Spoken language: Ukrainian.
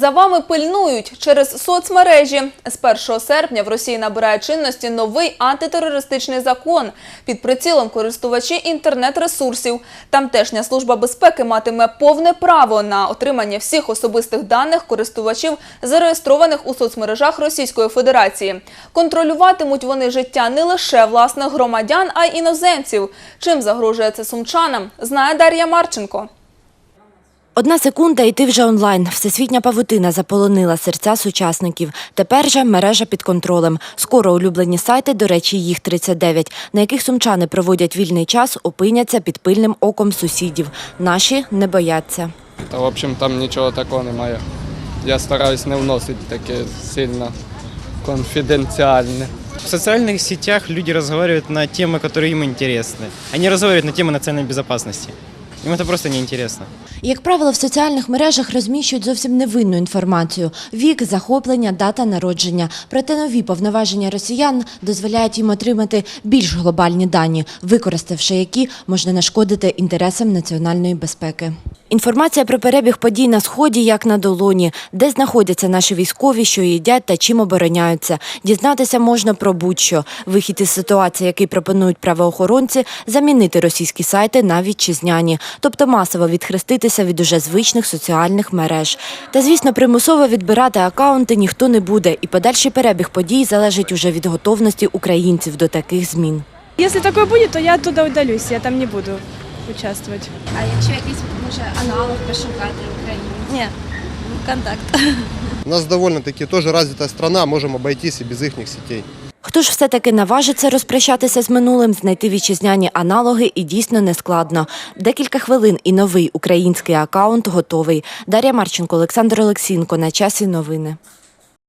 За вами пильнують через соцмережі. З 1 серпня в Росії набирає чинності новий антитерористичний закон під прицілом користувачі інтернет-ресурсів. Тамтешня служба безпеки матиме повне право на отримання всіх особистих даних користувачів, зареєстрованих у соцмережах Російської Федерації. Контролюватимуть вони життя не лише власних громадян, а й іноземців. Чим загрожує це сумчанам, знає Дар'я Марченко. Одна секунда і ти вже онлайн. Всесвітня павутина заполонила серця сучасників. Тепер же мережа під контролем. Скоро улюблені сайти, до речі, їх 39, на яких сумчани проводять вільний час, опиняться під пильним оком сусідів. Наші не бояться. Та, в общем, там нічого такого немає. Я стараюсь не вносити таке сильно конфіденціальне. В социальных сетях люди разговаривают на темы, которые им интересны. Они разговаривают на темы национальной безопасности. Им это просто неинтересно. Як правило, в соціальних мережах розміщують зовсім невинну інформацію: вік, захоплення, дата народження. Проте нові повноваження росіян дозволяють їм отримати більш глобальні дані, використавши які можна нашкодити інтересам національної безпеки. Інформація про перебіг подій на сході як на долоні, де знаходяться наші військові, що їдять та чим обороняються. Дізнатися можна про будь-що. Вихід із ситуації, який пропонують правоохоронці, замінити російські сайти на вітчизняні, тобто масово відхреститися від уже звичних соціальних мереж. Та, звісно, примусово відбирати акаунти ніхто не буде, і подальший перебіг подій залежить уже від готовності українців до таких змін. Если такое будет, то я оттуда удалюсь, я там не буду участвовать. А якщо якийсь може аналог пошукати України? Ні, контакт. У нас довольно-таки тоже развитая страна, можем обойтись и без их сетей. Хто ж все-таки наважиться розпрощатися з минулим, знайти вітчизняні аналоги і дійсно нескладно. Декілька хвилин і новий український акаунт готовий. Дар'я Марченко, Олександр Олексінко. На часі новини.